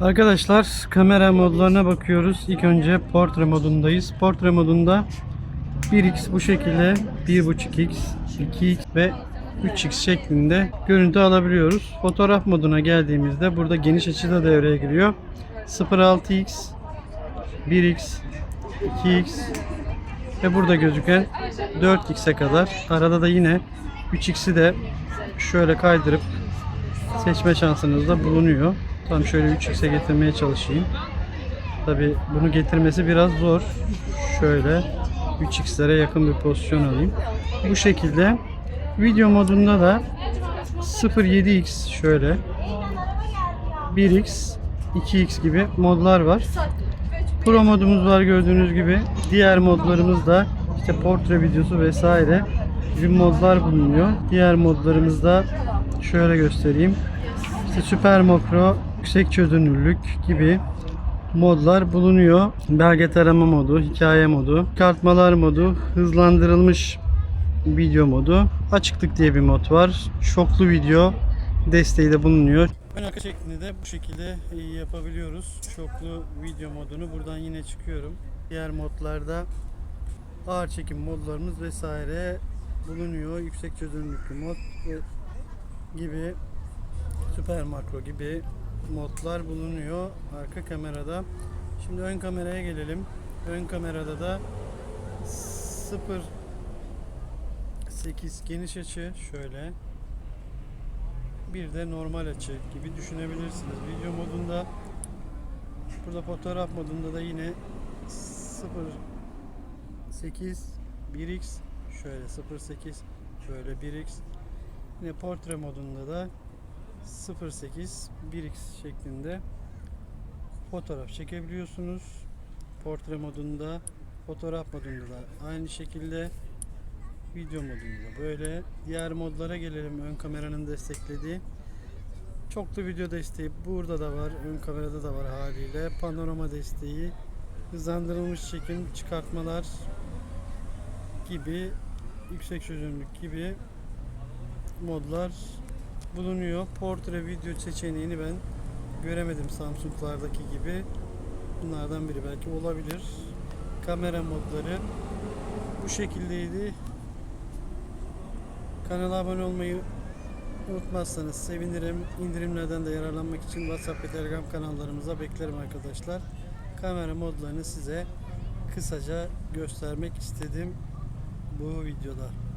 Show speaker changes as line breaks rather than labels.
Arkadaşlar kamera modlarına bakıyoruz. İlk önce portre modundayız. Portre modunda 1x bu şekilde 1.5x, 2x ve 3x şeklinde görüntü alabiliyoruz. Fotoğraf moduna geldiğimizde burada geniş açı da devreye giriyor. 0.6x, 1x, 2x ve burada gözüken 4x'e kadar. Arada da yine 3x'i de şöyle kaydırıp seçme şansınız da bulunuyor. Tam şöyle 3x'e getirmeye çalışayım. Tabi bunu getirmesi biraz zor. Şöyle 3x'lere yakın bir pozisyon alayım. Bu şekilde video modunda da 0.7x şöyle 1x 2x gibi modlar var. Pro modumuz var gördüğünüz gibi. Diğer modlarımız da işte portre videosu vesaire gibi modlar bulunuyor. Diğer modlarımızda şöyle göstereyim. İşte süper makro, yüksek çözünürlük gibi modlar bulunuyor. Belge tarama modu, hikaye modu, kartmalar modu, hızlandırılmış video modu, açıklık diye bir mod var. Şoklu video desteği de bulunuyor. Ön arka şeklinde de bu şekilde yapabiliyoruz. Şoklu video modunu buradan yine çıkıyorum. Diğer modlarda ağır çekim modlarımız vesaire bulunuyor. Yüksek çözünürlüklü mod ve gibi süper makro gibi modlar bulunuyor arka kamerada. Şimdi ön kameraya gelelim. Ön kamerada da 0 8 geniş açı şöyle bir de normal açı gibi düşünebilirsiniz. Video modunda burada fotoğraf modunda da yine 0 8 1x şöyle 0 8 böyle 1x yine portre modunda da 08 1x şeklinde fotoğraf çekebiliyorsunuz. Portre modunda, fotoğraf modunda da aynı şekilde video modunda böyle. Diğer modlara gelelim ön kameranın desteklediği. Çoklu video desteği burada da var, ön kamerada da var haliyle. Panorama desteği, hızlandırılmış çekim, çıkartmalar gibi yüksek çözünürlük gibi modlar bulunuyor. Portre video seçeneğini ben göremedim Samsung'lardaki gibi. Bunlardan biri belki olabilir. Kamera modları bu şekildeydi. Kanala abone olmayı unutmazsanız sevinirim. İndirimlerden de yararlanmak için WhatsApp ve Telegram kanallarımıza beklerim arkadaşlar. Kamera modlarını size kısaca göstermek istedim bu videoda.